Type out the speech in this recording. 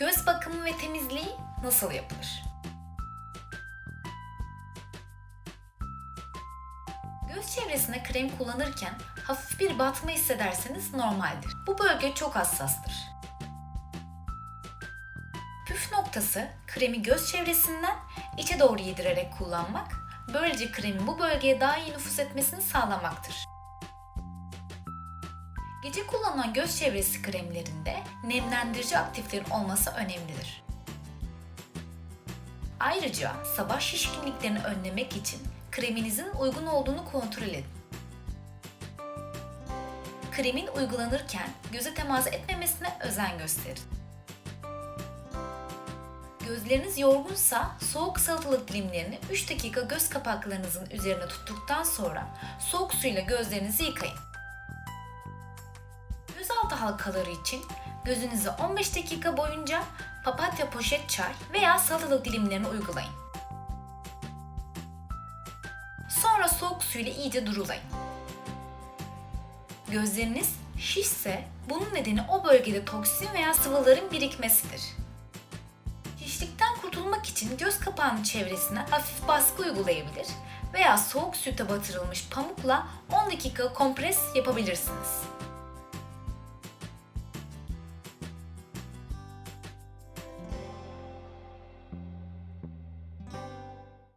Göz bakımı ve temizliği nasıl yapılır? Göz çevresine krem kullanırken hafif bir batma hissederseniz normaldir. Bu bölge çok hassastır. Püf noktası kremi göz çevresinden içe doğru yedirerek kullanmak, böylece kremin bu bölgeye daha iyi nüfuz etmesini sağlamaktır. Gece kullanılan göz çevresi kremlerinde nemlendirici aktiflerin olması önemlidir. Ayrıca sabah şişkinliklerini önlemek için kreminizin uygun olduğunu kontrol edin. Kremin uygulanırken göze temas etmemesine özen gösterin. Gözleriniz yorgunsa soğuk salatalık dilimlerini 3 dakika göz kapaklarınızın üzerine tuttuktan sonra soğuk suyla gözlerinizi yıkayın. Gözaltı halkaları için gözünüze 15 dakika boyunca papatya poşet çay veya salatalık dilimlerini uygulayın. Sonra soğuk suyla iyice durulayın. Gözleriniz şişse bunun nedeni o bölgede toksin veya sıvıların birikmesidir. Şişlikten kurtulmak için göz kapağının çevresine hafif baskı uygulayabilir veya soğuk süte batırılmış pamukla 10 dakika kompres yapabilirsiniz.